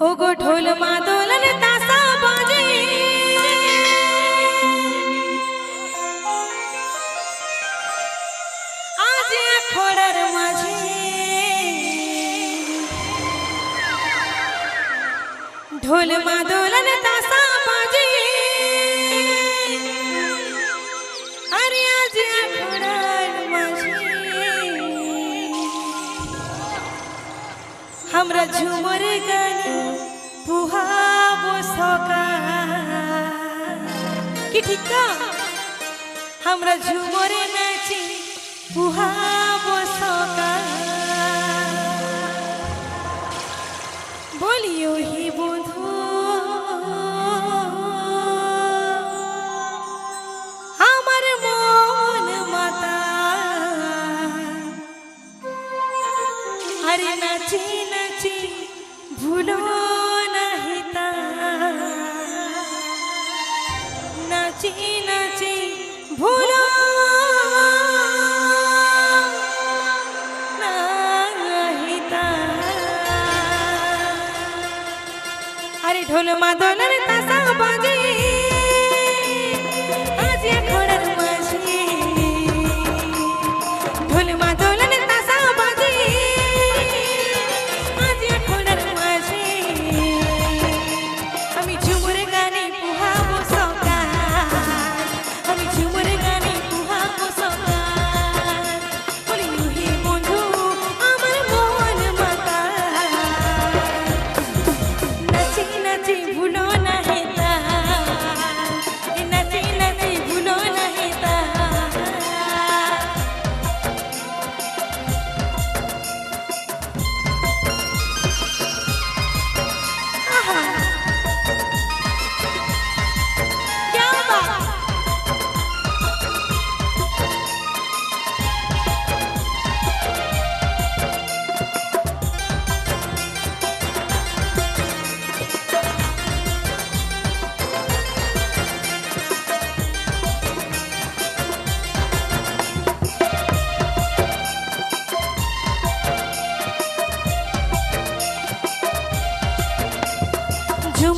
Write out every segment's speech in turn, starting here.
ওগো ঢোল মাদলন তাসা বাজে। আজ খোড়ার মাঝে ঢোল মাদলন ঝুমর গানে পুহাব সকা কি ঠিক না আমরা ঝুমরে নাচি পুহাব সকা বলিও হি ঢোল মাদলের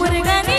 முருகனை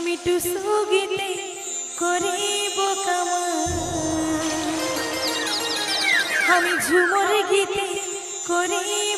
আমি টুসু গীতে করিব কামা আমি ঝুমর গীতে করিব